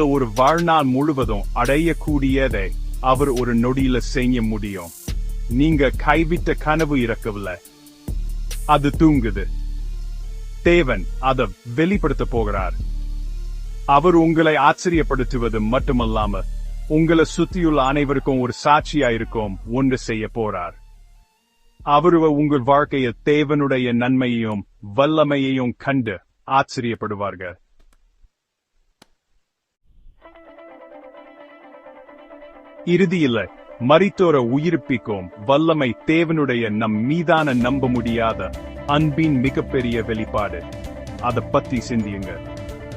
ஒரு வாழ்நாள் முழுவதும் அடையக்கூடியதை அவர் ஒரு நொடியில செய்ய முடியும். நீங்க கைவிட்ட கனவு இறக்கவில்லை. அது தூங்குது. தேவன் அதை வெளிப்படுத்த போகிறார். அவர் உங்களை ஆச்சரியப்படுத்துவது மட்டுமல்லாம உங்களை சுத்தியுள்ள அனைவருக்கும் ஒரு சாட்சியா இருக்கும் ஒன்று செய்ய போறார். அவர் உங்கள் வாழ்க்கையில் தேவனுடைய நன்மையையும் வல்லமையையும் கண்டு ஆச்சரியப்படுவார்கள். இறுதியில மறித்தோர உயிர்ப்பிக்கும் வல்லமை தேவனுடைய நம் மீதான நம்ப முடியாத அன்பின் மிகப்பெரிய வெளிப்பாடு. அத பத்தி சிந்தியுங்க.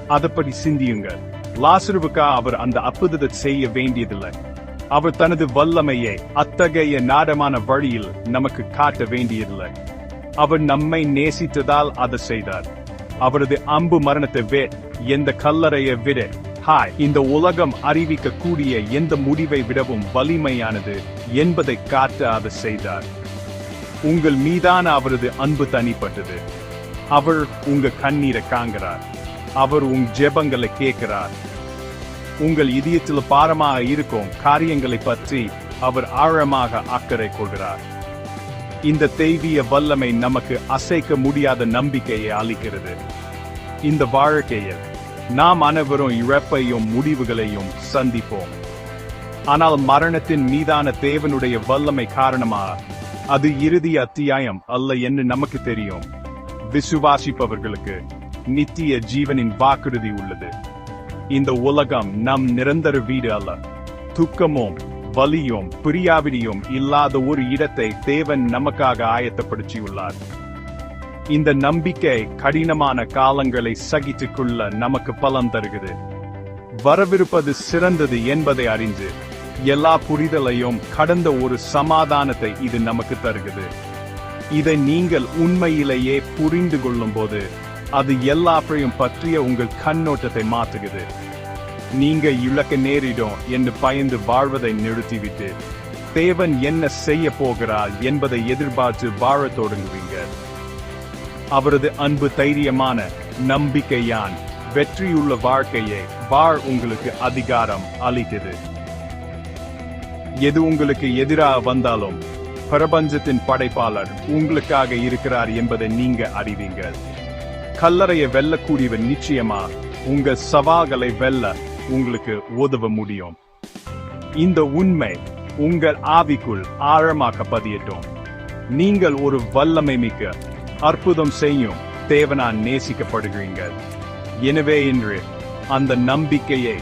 அத பத்தி சிந்தியுங்க. லாசருவுக்கா அவர் அந்த அற்புதத்தை செய்ய வேண்டியதில்லை. அவர் தனது வல்லமையை அத்தகைய நாடமான வழியில் நமக்கு காட்ட வேண்டியதில்லை. அவர் நம்மை நேசித்ததால் அதை செய்தார். அவரது அம்பு மரணத்தை வே எந்த கல்லறையை விட ஹாய். இந்த உலகம் அறிவிக்கக்கூடிய எந்த முடிவை விடவும் வலிமையானது என்பதை காட்ட அதை செய்தார். உங்கள் மீதான அவரது அன்பு தனிப்பட்டது. அவர் உங்க கண்ணீரை காங்கிறார் அவர் உங்க ஜெபங்களை கேட்கிறார். உங்கள் இதயத்தில் பாரமாக இருக்கும் காரியங்களை பற்றி அவர் ஆழமாக அக்கறை கொள்கிறார். இந்த தெய்வீய வல்லமை நமக்கு அசைக்க முடியாத நம்பிக்கையை அளிக்கிறது. இந்த வாழ்க்கையில் நாம் அனைவரும் இழப்பையும் முடிவுகளையும் சந்திப்போம். ஆனால் மரணத்தின் மீதான தேவனுடைய வல்லமை காரணமாக அது இறுதி அத்தியாயம் அல்ல என்று நமக்கு தெரியும். விசுவாசிப்பவர்களுக்கு நித்திய ஜீவனின் வாக்குறுதி உள்ளது. இந்த உலகம் நம் நிரந்தர வீடு அல்ல. துக்கமும் வலியும் பிரியாவிடியும் இல்லாத ஒரு இடத்தை தேவன் நமக்காக ஆயத்தப்படுத்தியுள்ளார். இந்த நம்பிக்கை கடினமான காலங்களை சகித்துக் கொள்ள நமக்கு பலன் தருகிறது. வரவிருப்பது சிறந்தது என்பதை அறிந்து எல்லா புரிதலையும் கடந்த ஒரு சமாதானத்தை இது நமக்கு தருகிறது. இதை நீங்கள் உண்மையிலேயே புரிந்து கொள்ளும் போது அது எல்லாவற்றையும் பற்றிய உங்கள் கண்ணோட்டத்தை மாற்றுகிறது. நீங்க இழக்க நேரிடும் என்று பயந்து வாழ்வதை நிறுத்திவிட்டு தேவன் என்ன செய்ய போகிறார் என்பதை எதிர்பார்த்து வாழத் தொடங்குவீங்க அவரது அன்பு தைரியமான நம்பிக்கையான். வெற்றியுள்ள வாழ்க்கையை வாழ் உங்களுக்கு அதிகாரம் அளித்தது. எது உங்களுக்கு எதிராக வந்தாலும் பிரபஞ்சத்தின் படைப்பாளர் உங்களுக்காக இருக்கிறார் என்பதை நீங்க அறிவீங்கள். கல்லறையை வெல்லக்கூடியவர் நிச்சயமா உங்க சவால்களை வெல்ல உங்களுக்கு உதவ முடியும். இந்த உண்மை உங்கள் ஆவிக்குள் ஆழமாக்க பதியட்டும். நீங்கள் ஒரு வல்லமை மிக்க அற்புதம் செய்யும் தேவனால் நேசிக்கப்படுகிறீர்கள். எனவே இன்று அந்த நம்பிக்கையை